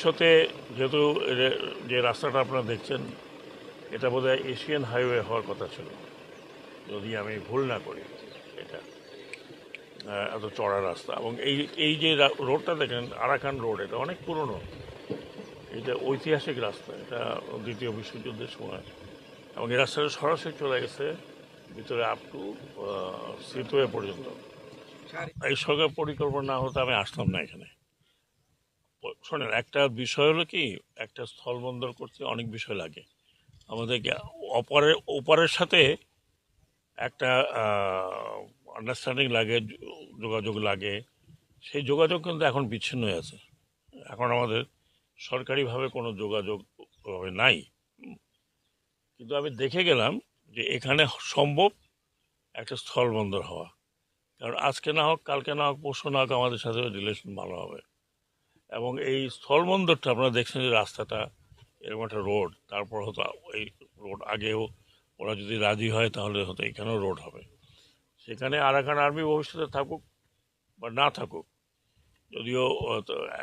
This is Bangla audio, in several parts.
ভবিষ্যতে যেহেতু যে রাস্তাটা আপনারা দেখছেন এটা বোধহয় এশিয়ান হাইওয়ে হওয়ার কথা ছিল। যদি আমি ভুল না করি এটা এত চড়া রাস্তা। এবং এই এই যে রোডটা দেখেন আরাকান রোড এটা অনেক পুরনো। এটা ঐতিহাসিক রাস্তা এটা দ্বিতীয় বিশ্বযুদ্ধের সময়। এবং এই রাস্তাটা সরাসরি চলে গেছে ভিতরে আপ টু সিটওয়ে পর্যন্ত। এই সরকার পরিকল্পনা না হতে আমি আসতাম না এখানে। শোনেন, একটা বিষয় হলো কি, একটা স্থলবন্দর করতে অনেক বিষয় লাগে। আমাদেরকে অপরের, ওপারের সাথে একটা আন্ডারস্ট্যান্ডিং লাগে, যোগাযোগ লাগে। সেই যোগাযোগ কিন্তু এখন বিচ্ছিন্ন আছে। এখন আমাদের সরকারিভাবে কোনো যোগাযোগ নাই। কিন্তু আমি দেখে গেলাম যে এখানে সম্ভব একটা স্থলবন্দর হওয়া। কারণ আজকে না হোক, কালকে না হোক, পরশু না হোক আমাদের সাথে রিলেশন ভালো হবে। এবং এই স্থলবন্দরটা আপনারা দেখছেন যে রাস্তাটা, এরকম একটা রোড। তারপর হয়তো এই রোড আগেও ওরা যদি রাজি হয় তাহলে হয়তো এখানেও রোড হবে। সেখানে আরাকান আর্মি ভবিষ্যতে থাকুক বা না থাকুক, যদিও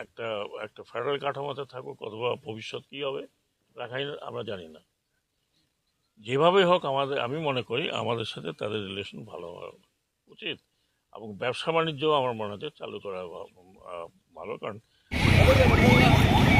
একটা একটা ফেডারেল কাঠামোতে থাকুক অথবা ভবিষ্যৎ কী হবে রাখাই আমরা জানি না। যেভাবে হোক আমাদের, আমি মনে করি আমাদের সাথে তাদের রিলেশন ভালো হওয়া উচিত এবং ব্যবসা বাণিজ্য আমার মনে হচ্ছে চালু করা ভালো। কারণ 我怎么偷的